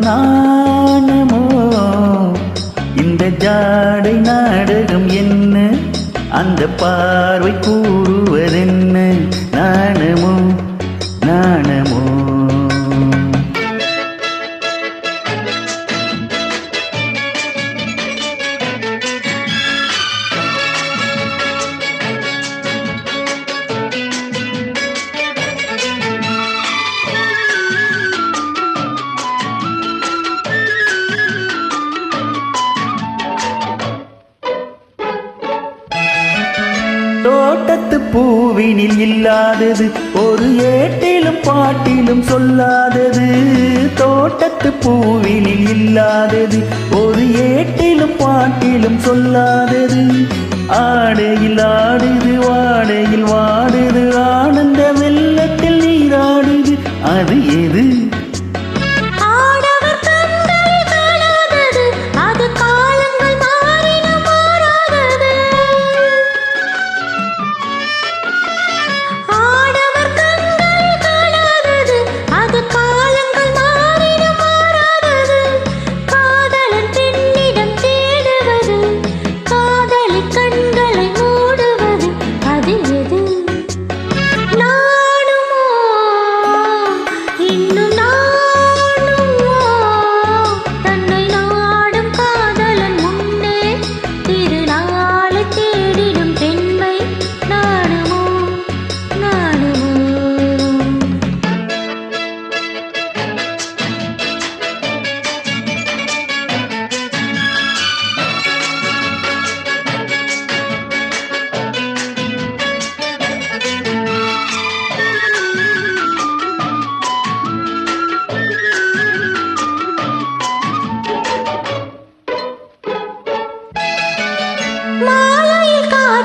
நாணமோ? இந்த ஜாடை நாடகம் என்ன? அந்த பார்வை கூறுவதென்ன நாணமோ? தோட்டத்து பூவினில் இல்லாதது ஒரு ஏட்டிலும் பாட்டிலும் சொல்லாதது. தோட்டத்து பூவினில் இல்லாதது ஒரு ஏட்டிலும் பாட்டிலும் சொல்லாதது. ஆடையில் ஆடுது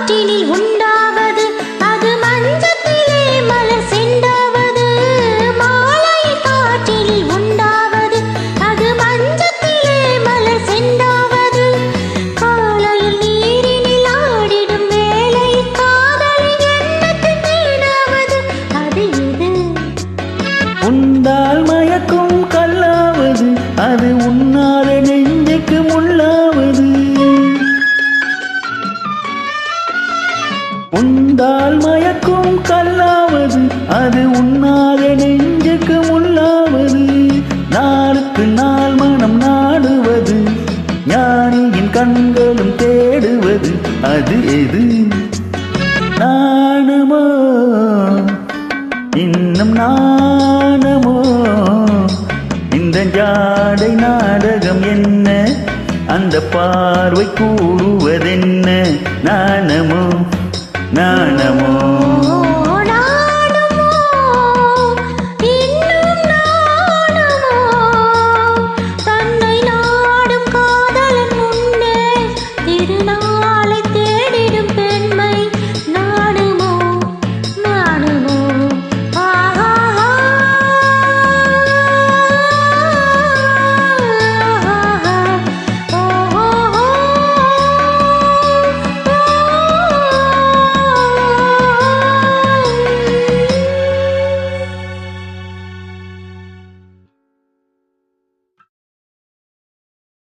மாலையில் காற்றினில் உண்டாவது அது மஞ்சத்திலே மலர் செண்டாவது மாலை காற்றினில் உண்டாவது அது மஞ்சத்திலே மலர் செண்டாவது காலையில் நீரினில் ஆடிடும் வேலை காதலின் எண்ணத்தில் வீணாவது. அது இது உண்டால் மயக்கும் கல்லாவது அது உன்னாலே உண்டால் மயக்கும் கல்லாவது அது உண்ணாத நெஞ்சுக்கு முள்ளாவது நாளுக்கு நாள் மனம் நாடுவது ஞானியின் கண்களும் தேடுவது அது எது? நாணமோ? இன்னும் நாணமோ? இந்த ஜாடை நாடகம் என்ன? அந்த பார்வை கூறுவதென்ன? நாணமோ? நாணமோ?